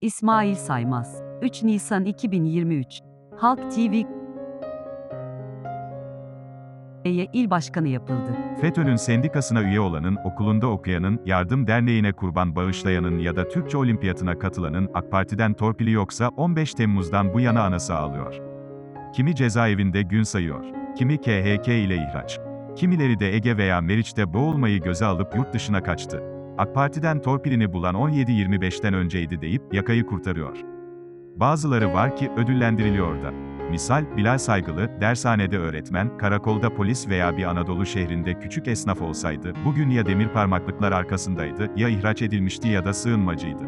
İsmail Saymaz 3 Nisan 2023 Halk TV Eye il başkanı yapıldı. FETÖ'nün sendikasına üye olanın, okulunda okuyanın, yardım derneğine kurban bağışlayanın ya da Türkçe olimpiyatına katılanın AK Parti'den torpili yoksa 15 Temmuz'dan bu yana anası ağlıyor. Kimi cezaevinde gün sayıyor. Kimi KHK ile ihraç. Kimileri de Ege veya Meriç'te boğulmayı göze alıp yurt dışına kaçtı. AK Parti'den torpilini bulan 17-25'ten önceydi deyip yakayı kurtarıyor. Bazıları var ki ödüllendiriliyor da. Misal, Bilal Saygılı, dershanede öğretmen, karakolda polis veya bir Anadolu şehrinde küçük esnaf olsaydı, bugün ya demir parmaklıklar arkasındaydı, ya ihraç edilmişti ya da sığınmacıydı.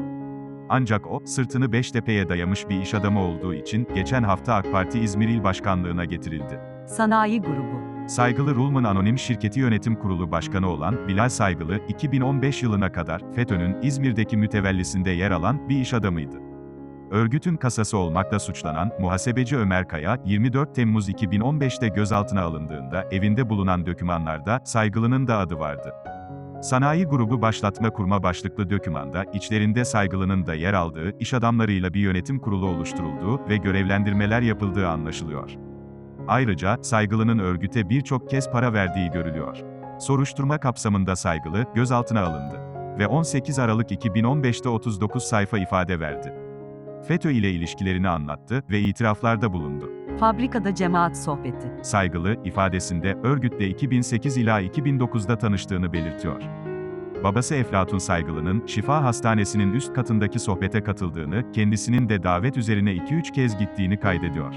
Ancak o, sırtını Beştepe'ye dayamış bir iş adamı olduğu için, geçen hafta AK Parti İzmir İl Başkanlığına getirildi. Sanayi grubu Saygılı Rulman Anonim Şirketi Yönetim Kurulu Başkanı olan Bilal Saygılı, 2015 yılına kadar FETÖ'nün İzmir'deki mütevellisinde yer alan bir iş adamıydı. Örgütün kasası olmakla suçlanan muhasebeci Ömer Kaya, 24 Temmuz 2015'te gözaltına alındığında evinde bulunan dokümanlarda Saygılı'nın da adı vardı. Sanayi grubu başlatma kurma başlıklı dokümanda içlerinde Saygılı'nın da yer aldığı iş adamlarıyla bir yönetim kurulu oluşturulduğu ve görevlendirmeler yapıldığı anlaşılıyor. Ayrıca Saygılı'nın örgüte birçok kez para verdiği görülüyor. Soruşturma kapsamında Saygılı gözaltına alındı ve 18 Aralık 2015'te 39 sayfa ifade verdi. FETÖ ile ilişkilerini anlattı ve itiraflarda bulundu. Fabrikada cemaat sohbeti Saygılı, ifadesinde örgütle 2008 ila 2009'da tanıştığını belirtiyor. Babası Eflatun Saygılı'nın Şifa Hastanesi'nin üst katındaki sohbete katıldığını, kendisinin de davet üzerine 2-3 kez gittiğini kaydediyor.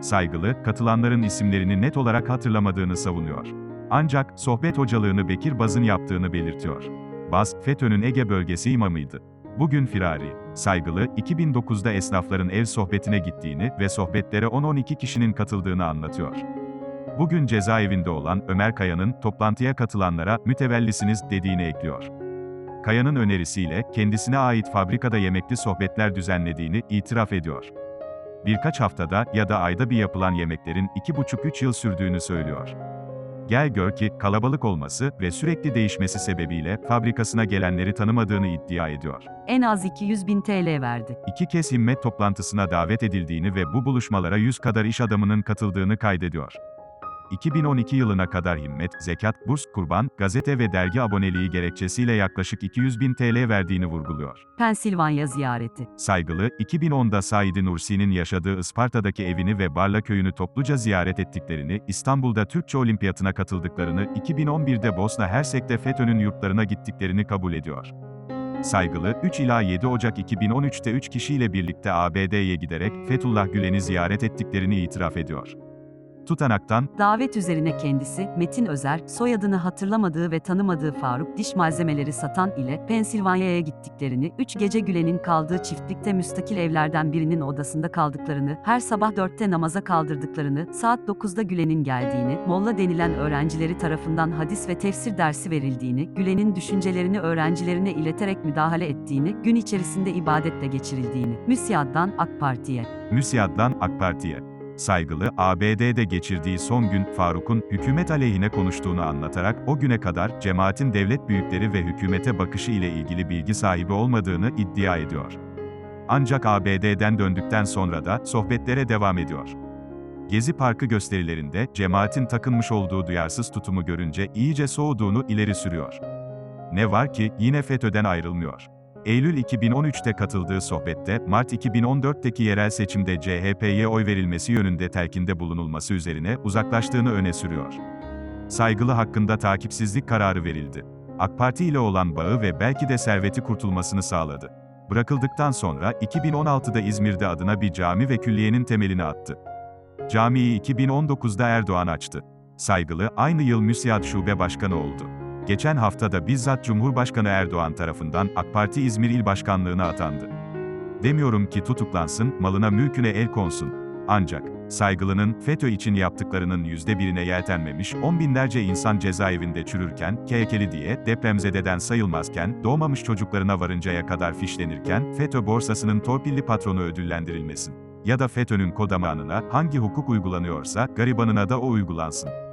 Saygılı, katılanların isimlerini net olarak hatırlamadığını savunuyor. Ancak, sohbet hocalığını Bekir Baz'ın yaptığını belirtiyor. Baz, FETÖ'nün Ege bölgesi imamıydı. Bugün firari, saygılı, 2009'da esnafların ev sohbetine gittiğini ve sohbetlere 10-12 kişinin katıldığını anlatıyor. Bugün cezaevinde olan Ömer Kaya'nın toplantıya katılanlara mütevellisiniz dediğini ekliyor. Kaya'nın önerisiyle kendisine ait fabrikada yemekli sohbetler düzenlediğini itiraf ediyor. Birkaç haftada ya da ayda bir yapılan yemeklerin 2,5-3 yıl sürdüğünü söylüyor. Gel gör ki, kalabalık olması ve sürekli değişmesi sebebiyle fabrikasına gelenleri tanımadığını iddia ediyor. en az 200 bin TL verdi. İki kez himmet toplantısına davet edildiğini ve bu buluşmalara 100 kadar iş adamının katıldığını kaydediyor. 2012 yılına kadar himmet, zekat, burs, kurban, gazete ve dergi aboneliği gerekçesiyle yaklaşık 200 bin TL verdiğini vurguluyor. Pensilvanya ziyareti Saygılı, 2010'da Said Nursi'nin yaşadığı Isparta'daki evini ve Barla köyünü topluca ziyaret ettiklerini, İstanbul'da Türkçe Olimpiyatına katıldıklarını, 2011'de Bosna Hersek'te FETÖ'nün yurtlarına gittiklerini kabul ediyor. Saygılı, 3 ila 7 Ocak 2013'te 3 kişiyle birlikte ABD'ye giderek Fethullah Gülen'i ziyaret ettiklerini itiraf ediyor. Tutanaktan, Davet üzerine kendisi, Metin Özer, soyadını hatırlamadığı ve tanımadığı Faruk diş malzemeleri satan ile Pensilvanya'ya gittiklerini, 3 gece Gülen'in kaldığı çiftlikte müstakil evlerden birinin odasında kaldıklarını, her sabah 4'te namaza kaldırdıklarını, saat 9'da Gülen'in geldiğini, Molla denilen öğrencileri tarafından hadis ve tefsir dersi verildiğini, Gülen'in düşüncelerini öğrencilerine ileterek müdahale ettiğini, gün içerisinde ibadetle geçirildiğini, Müsiyad'dan AK Parti'ye. Müsiyad'dan AK Parti'ye. Saygılı, ABD'de geçirdiği son gün Faruk'un hükümet aleyhine konuştuğunu anlatarak o güne kadar cemaatin devlet büyükleri ve hükümete bakışı ile ilgili bilgi sahibi olmadığını iddia ediyor. Ancak ABD'den döndükten sonra da sohbetlere devam ediyor. Gezi Parkı gösterilerinde cemaatin takınmış olduğu duyarsız tutumu görünce iyice soğuduğunu ileri sürüyor. Ne var ki yine FETÖ'den ayrılmıyor. Eylül 2013'te katıldığı sohbette, Mart 2014'teki yerel seçimde CHP'ye oy verilmesi yönünde telkinde bulunulması üzerine uzaklaştığını öne sürüyor. Saygılı hakkında takipsizlik kararı verildi. AK Parti ile olan bağı ve belki de serveti kurtulmasını sağladı. Bırakıldıktan sonra 2016'da İzmir'de adına bir cami ve külliyenin temelini attı. Camiyi 2019'da Erdoğan açtı. Saygılı, aynı yıl Müsiyat Şube Başkanı oldu. Geçen haftada bizzat Cumhurbaşkanı Erdoğan tarafından AK Parti İzmir İl Başkanlığı'na atandı. Demiyorum ki tutuklansın, malına mülküne el konsun. Ancak, Saygılı'nın FETÖ için yaptıklarının yüzde birine yeltenmemiş, on binlerce insan cezaevinde çürürken, KHK'li diye, depremzededen sayılmazken, doğmamış çocuklarına varıncaya kadar fişlenirken, FETÖ borsasının torpilli patronu ödüllendirilmesin. Ya da FETÖ'nün kodamanına, hangi hukuk uygulanıyorsa, garibanına da o uygulansın.